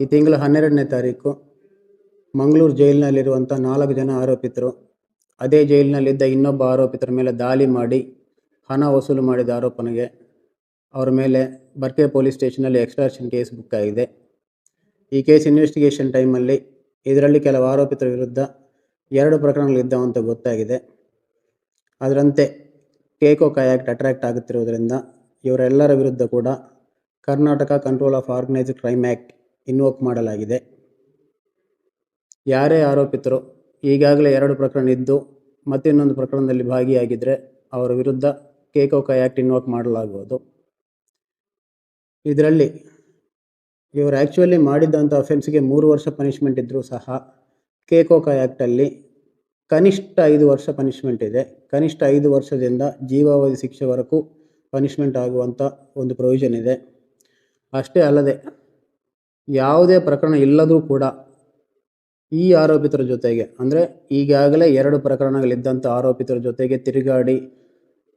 ಈ ತಿಂಗಳ ಹನ್ನೆರಡನೇ ತಾರೀಕು ಮಂಗಳೂರು ಜೈಲಿನಲ್ಲಿರುವಂಥ ನಾಲ್ಕು ಜನ ಆರೋಪಿತರು. ಅದೇ ಜೈಲಿನಲ್ಲಿದ್ದ ಇನ್ನೊಬ್ಬ ಆರೋಪಿತರ ಮೇಲೆ ದಾಳಿ ಮಾಡಿ, ಹಣ ವಸೂಲು ಮಾಡಿದ ಆರೋಪನಿಗೆ ಅವರ ಮೇಲೆ ಬರ್ಕೆ ಪೊಲೀಸ್ ಸ್ಟೇಷನಲ್ಲಿ ಎಕ್ಸ್ಟ್ರಾಕ್ಷನ್ ಕೇಸ್ ಬುಕ್ ಆಗಿದೆ. ಈ ಕೇಸ್ ಇನ್ವೆಸ್ಟಿಗೇಷನ್ ಟೈಮಲ್ಲಿ ಇದರಲ್ಲಿ ಕೆಲವು ಆರೋಪಿತರ ವಿರುದ್ಧ ಎರಡು ಪ್ರಕರಣಗಳಿದ್ದಾವೆ ಅಂತ ಗೊತ್ತಾಗಿದೆ. ಅದರಂತೆ ಟೇಕೋ ಆ್ಯಕ್ಟ್ ಅಟ್ರಾಕ್ಟ್ ಆಗುತ್ತಿರುವುದರಿಂದ ಇವರೆಲ್ಲರ ವಿರುದ್ಧ ಕೂಡ Karnataka control of organised crime act invoke ಮಾಡಲಾಗಿದೆ. ಯಾರೇ ಆರೋಪಿತರು ಈಗಾಗಲೇ ಎರಡು ಪ್ರಕರಣ ಇದ್ದು ಮತ್ತಿನ್ನೊಂದು ಪ್ರಕರಣದಲ್ಲಿ ಭಾಗಿಯಾಗಿದ್ದರೆ ಅವರ ವಿರುದ್ಧ ಕೇಕೋಕ ಆ್ಯಕ್ಟ್ ಇನ್ವೋಕ್ ಮಾಡಲಾಗುವುದು. ಇದರಲ್ಲಿ ಇವರು ಆ್ಯಕ್ಚುಲಿ ಮಾಡಿದ್ದಂಥ ಅಫೆನ್ಸ್ಗೆ ಮೂರು ವರ್ಷ ಪನಿಷ್ಮೆಂಟ್ ಇದ್ದರೂ ಸಹ ಕೇಕೋಕ ಆ್ಯಕ್ಟಲ್ಲಿ ಕನಿಷ್ಠ ಐದು ವರ್ಷ ಪನಿಷ್ಮೆಂಟ್ ಇದೆ. ಕನಿಷ್ಠ ಐದು ವರ್ಷದಿಂದ ಜೀವಾವಧಿ ಶಿಕ್ಷೆವರೆಗೂ ಪನಿಷ್ಮೆಂಟ್ ಆಗುವಂಥ ಒಂದು ಪ್ರೊವಿಷನ್ ಇದೆ. ಅಷ್ಟೇ ಅಲ್ಲದೆ ಯಾವುದೇ ಪ್ರಕರಣ ಇಲ್ಲದರೂ ಕೂಡ ಈ ಆರೋಪಿತರ ಜೊತೆಗೆ, ಅಂದರೆ ಈಗಾಗಲೇ ಎರಡು ಪ್ರಕರಣಗಳಿದ್ದಂಥ ಆರೋಪಿತರ ಜೊತೆಗೆ ತಿರುಗಾಡಿ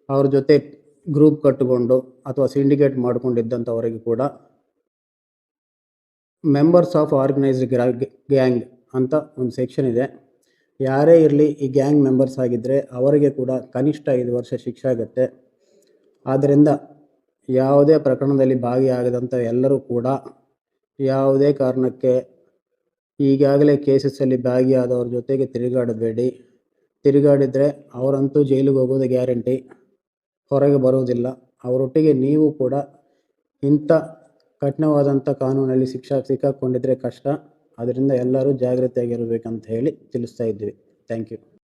ಅವ್ರ ಜೊತೆ ಗ್ರೂಪ್ ಕಟ್ಟಿಕೊಂಡು ಅಥವಾ ಸಿಂಡಿಕೇಟ್ ಮಾಡಿಕೊಂಡಿದ್ದಂಥವರಿಗೆ ಕೂಡ ಮೆಂಬರ್ಸ್ ಆಫ್ ಆರ್ಗನೈಸ್ಡ್ ಗ್ಯಾಂಗ್ ಅಂತ ಒಂದು ಸೆಕ್ಷನ್ ಇದೆ. ಯಾರೇ ಇರಲಿ ಈ ಗ್ಯಾಂಗ್ ಮೆಂಬರ್ಸ್ ಆಗಿದ್ದರೆ ಅವರಿಗೆ ಕೂಡ ಕನಿಷ್ಠ ಐದು ವರ್ಷ ಶಿಕ್ಷೆ ಆಗುತ್ತೆ. ಆದ್ದರಿಂದ ಯಾವುದೇ ಪ್ರಕರಣದಲ್ಲಿ ಭಾಗಿಯಾಗದಂಥ ಎಲ್ಲರೂ ಕೂಡ ಯಾವುದೇ ಕಾರಣಕ್ಕೆ ಈಗಾಗಲೇ ಕೇಸಸ್ಸಲ್ಲಿ ಭಾಗಿಯಾದವ್ರ ಜೊತೆಗೆ ತಿರುಗಾಡಬೇಡಿ. ತಿರುಗಾಡಿದರೆ ಅವರಂತೂ ಜೈಲಿಗೆ ಹೋಗೋದು ಗ್ಯಾರಂಟಿ. ಹೊರಗೆ ಬರೋದಿಲ್ಲ. ಅವರೊಟ್ಟಿಗೆ ನೀವು ಕೂಡ ಇಂಥ ಕಠಿಣವಾದಂಥ ಕಾನೂನಲ್ಲಿ ಶಿಕ್ಷಾ ಸಿಕ್ಕಾಕ್ಕೊಂಡಿದ್ರೆ ಕಷ್ಟ. ಅದರಿಂದ ಎಲ್ಲರೂ ಜಾಗ್ರತೆಯಾಗಿರಬೇಕಂತ ಹೇಳಿ ತಿಳಿಸ್ತಾ ಇದ್ವಿ. Thank you.